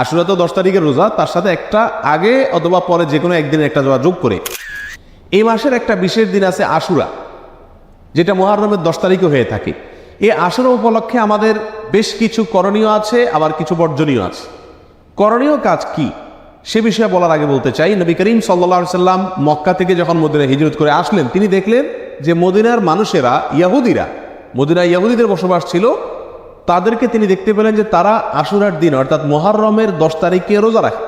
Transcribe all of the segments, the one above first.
আশুরা তো দশ তারিখের রোজা, তার সাথে একটা আগে অথবা পরে যে কোনো একদিনের একটা রোজা যোগ করে। এই মাসের একটা বিশেষ দিন আছে আশুরা, যেটা মহারমের দশ তারিখে হয়ে থাকে। এই আশুরা উপলক্ষে আমাদের বেশ কিছু করণীয় আছে, আবার কিছু বর্জনীয় আছে। করণীয় কাজ কি? সে বিষয়ে বলার আগে বলতে চাই, নবী করিম সাল্লা সাল্লাম মক্কা থেকে যখন মদিনা হিজরত করে আসলেন, তিনি দেখলেন যে মদিনার মানুষেরা, ইয়াহুদিরা মদিনা ইয়াহুদিদের বসবাস ছিল তাদেরকে তিনি দেখতে পেলেন যে তারা আশুরার দিন, অর্থাৎ মহারমের দশ তারিখে রোজা রাখে।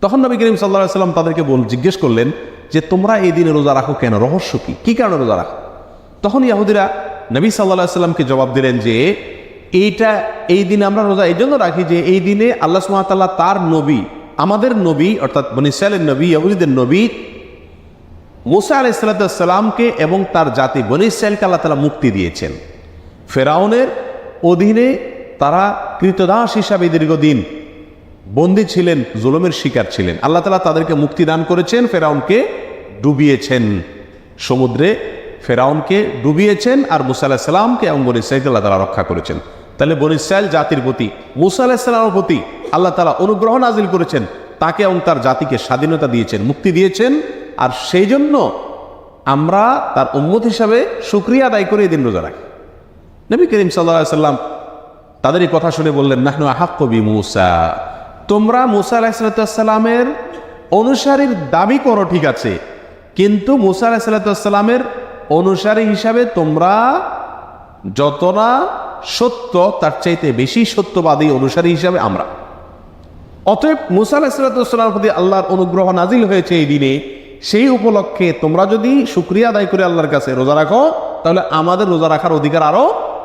তখন নবী করিম সাল্লাহ সাল্লাম তাদেরকে বল, জিজ্ঞেস করলেন যে, তোমরা এই দিনে রোজা রাখো কেন? রহস্য কি? কি কারণে রোজা রাখো? তখন ইয়াহুদিরা নবী সাল্লাহ সাল্লামকে জবাব দিলেন যে, এইটা, এই দিনে আমরা রোজা এই জন্য রাখি যে, এই দিনে আল্লাহ সুমাতাল্লাহ তার নবী, আমাদের নবী, অর্থাৎ বনিসালের নবী, ইয়াহুদিদের নবী, মোসা মুসা আলাইসাল্লামকে এবং তার জাতি বনিসাইলকে আল্লাহ তালা মুক্তি দিয়েছেন। ফেরাউনের অধীনে তারা কৃতদাস হিসাবে দীর্ঘদিন বন্দী ছিলেন, জুলুমের শিকার ছিলেন। আল্লাহ তালা তাদেরকে মুক্তি দান করেছেন, ফেরাউনকে ডুবিয়েছেন। সমুদ্রে ফেরাউনকে ডুবিয়েছেন আর মুসা আলাহ সাল্লামকে এবং বনি ইসরাইলকে আল্লাহ তালা রক্ষা করেছেন। তাহলে বনি ইসরায়েল জাতির প্রতি, মুসা আলাহ সাল্লামের প্রতি আল্লাহ তালা অনুগ্রহ নাজিল করেছেন, তাকে এবং তার জাতিকে স্বাধীনতা দিয়েছেন, মুক্তি দিয়েছেন। আর সেই জন্য আমরা তার উম্মত হিসাবে সুক্রিয়া আদায় করে এই দিন রোজা রাখি। নবী করিম সাল্লাহ সাল্লাম তাদের এই কথা শুনে বললেন, নাহনু আহাক কবি মুসা। তোমরা মুসা আলাহিসাল্লামের অনুসারীর দাবি করো, ঠিক আছে। কিন্তু মুসা আলাহিসাল্লামের অনুসারী হিসাবে তোমরা যত না সত্য, তার চাইতে বেশি সত্যবাদী অনুসারী হিসাবে আমরা। অতএব মুসা আলাহিসাল্লামের প্রতি আল্লাহর অনুগ্রহ নাজিল হয়েছে এই দিনে। সেই উপলক্ষে তোমরা যদি শুক্রিয়া আদায় করে আল্লাহর কাছে রোজা রাখো, তাহলে আমাদের রোজা রাখার অধিকার আরও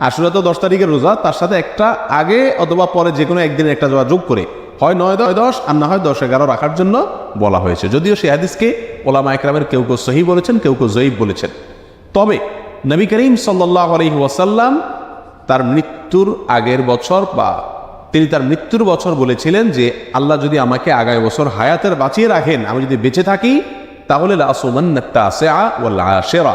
আশুরা তো দশ তারিখের রোজা, তার সাথে একটা আগে অথবা পরে যে কোনো একদিন একটা রোজা যোগ করে। হয় নয় দশ দশ, আর না হয় দশ, এগারো রাখার জন্য বলা হয়েছে। যদিও সে হাদিসকে ওলামা একরামের কেউ কেউ সহি বলেছেন, কেউ কেউ জয়ীব বলেছেন। তবে নবী করিম সাল্লাহ আলহি ওয়াসাল্লাম তার মৃত্যুর আগের বছর বা তিনি তার মৃত্যুর বছর বলেছিলেন যে, আল্লাহ যদি আমাকে আগামী বছর হায়াতের বাঁচিয়ে রাখেন, আমি যদি বেঁচে থাকি, তাহলে সেরা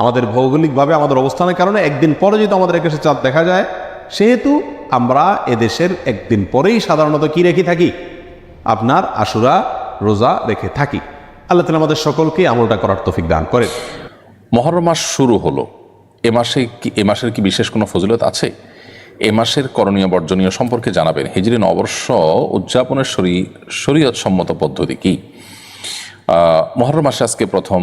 আমাদের ভৌগোলিকভাবে, আমাদের অবস্থানের কারণে একদিন পরে যেহেতু আমাদের আকাশে চাঁদ দেখা যায়, সেহেতু আমরা এদেশের একদিন পরেই সাধারণত কি রেখে থাকি? আপনার আশুরা, রোজা রেখে থাকি। আল্লাহ তালা আমাদের সকলকে আমলটা করার তৌফিক দান করেন। মহরম মাস শুরু হলো। এ মাসে কি, এ মাসের কি বিশেষ কোনো ফজিলত আছে? এ মাসের করণীয় বর্জনীয় সম্পর্কে জানাবেন। হিজরি নববর্ষ উদযাপনের শরী শরীয়ত সম্মত পদ্ধতি কি? মহরম মাসে আজকে প্রথম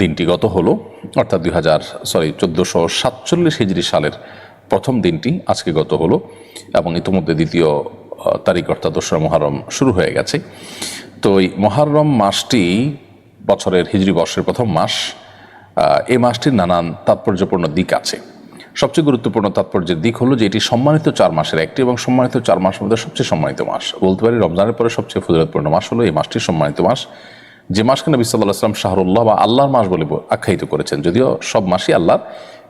দিনটি গত হলো, অর্থাৎ দুই হাজার সরি চোদ্দোশো সাতচল্লিশ হিজরি সালের প্রথম দিনটি আজকে গত হলো এবং ইতিমধ্যে দ্বিতীয় তারিখ, অর্থাৎ দোসরা মহরম শুরু হয়ে গেছে। তো এই মহরম মাসটি বছরের হিজরি বর্ষের প্রথম মাস এই মাসটির নানান তাৎপর্যপূর্ণ দিক আছে। সবচেয়ে গুরুত্বপূর্ণ তাৎপর্যের দিক হলো যে এটি সম্মানিত চার মাসের একটি এবং সম্মানিত চার মাসের মধ্যে সবচেয়ে সম্মানিত মাস। বলতে পারি রমজানের পরে সবচেয়ে ফজিলতপূর্ণ মাস হলো এই মাসটি সম্মানিত মাস। যে মাসকে নবী সাল্লাহ আসলাম শাহরুল্লাহ বা আল্লাহর মাস বলে আখ্যায়িত করেছেন, যদিও সব মাসই আল্লাহর,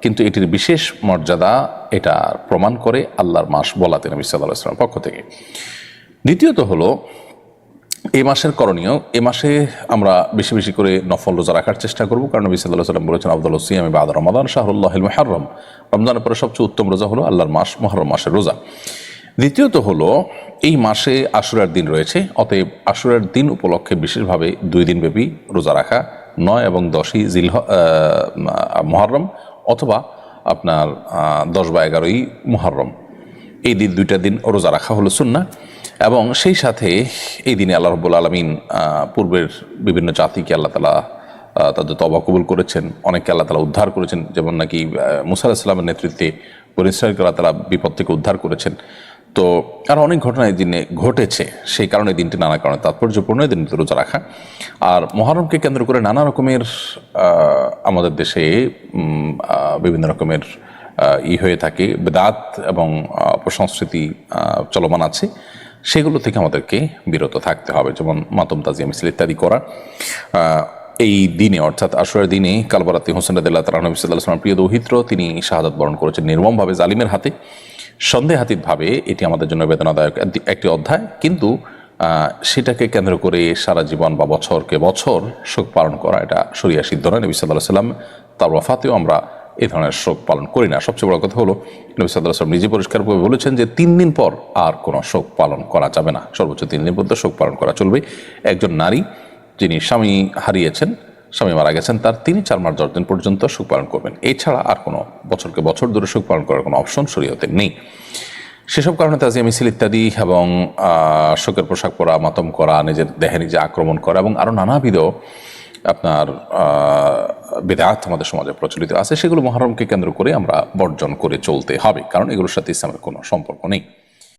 কিন্তু এটির বিশেষ মর্যাদা এটা প্রমাণ করে আল্লাহর মাস বলাতে নবী সাল্লাহ আসলামের পক্ষ থেকে। দ্বিতীয়ত হলো, এ মাসের করণীয়, এ মাসে আমরা বেশি বেশি করে নফল রোজা রাখার চেষ্টা করব, কারণ নবী সাল্লাহ সাল্লাম বলেছেন আব্দুল সিয়াম বাদ রমাদান শাহরুল্লাহ মহরম রমজানের পরে সবচেয়ে উত্তম রোজা হলো আল্লাহর মাস মহরম মাসের রোজা। দ্বিতীয়ত হলো, এই মাসে আশুরার দিন রয়েছে, অতএব আশুরার দিন উপলক্ষে বিশেষভাবে দুই দিন ব্যাপী রোজা রাখা, নয় এবং দশই জিল মহরম অথবা আপনার দশ বা এগারোই মহরম এই দিন, দুইটা দিন রোজা রাখা হলো সুন্না এবং সেই সাথে এই দিনে আল্লাহ রব্বুল আলমিন পূর্বের বিভিন্ন জাতিকে আল্লাহ তালা তাদের তবা কবুল করেছেন, অনেককে আল্লাহ তালা উদ্ধার করেছেন, যেমন নাকি মুসা ইসলামের নেতৃত্বে পরিষ্কারকে আল্লাহ তালা বিপদ থেকে উদ্ধার করেছেন। তো আর অনেক ঘটনা এই দিনে ঘটেছে। সেই কারণে দিনটি নানা কারণে তাৎপর্যপূর্ণ, এই দিনটি রোজা রাখা। আর মহরমকে কেন্দ্র করে নানা রকমের আমাদের দেশে বিভিন্ন রকমের ই হয়ে থাকে। বেদাত এবং অপসংস্কৃতি চলমান আছে। সেগুলো থেকে আমাদেরকে বিরত থাকতে হবে, যেমন মাতম তাজিয়া মিছিল ইত্যাদি করা। এই দিনে, অর্থাৎ আশুরার দিনে কালবারাতি হোসেন রাদিল্লাহ তালা নবী সাল্লাহ প্রিয় দৌহিত্র, তিনি শাহাদাত বরণ করেছেন নির্মমভাবে জালিমের হাতে। সন্দেহাতীতভাবে এটি আমাদের জন্য বেদনাদায়ক একটি- অধ্যায়। কিন্তু সেটাকে কেন্দ্র করে সারা জীবন বা বছরকে বছর শোক পালন করা, এটা সরিয়া সিদ্ধ নয়। নবী সাল্লাহ সাল্লাম তার ওয়াফাতেও আমরা এই ধরনের শোক পালন করি না। সবচেয়ে বড় কথা হলো, নবী সাল্লাহ সাল্লাম নিজে পরিষ্কারভাবে বলেছেন যে তিন দিন পর আর কোনো শোক পালন করা যাবে না। সর্বোচ্চ তিন দিন পর্যন্ত শোক পালন করা চলবে। একজন নারী যিনি স্বামী হারিয়েছেন স্বামী মারা গেছেন, তার তিনি চার মাস দশ দিন পর্যন্ত সুখ পালন করবেন। এছাড়া আর কোনো বছরকে বছর ধরে সুখ পালন করার কোনো অপশন শরীয়তে নেই। সেসব কারণে তাজিয়া মিছিল ইত্যাদি এবং শোকের পোশাক পরা, মাতম করা, নিজের দেহে নিজে আক্রমণ করা এবং আরও নানাবিধ আপনার বেদাত আমাদের সমাজে প্রচলিত আছে, সেগুলো মহরমকে কেন্দ্র করে আমরা বর্জন করে চলতে হবে। কারণ এগুলোর সাথে ইসলামের কোনো সম্পর্ক নেই।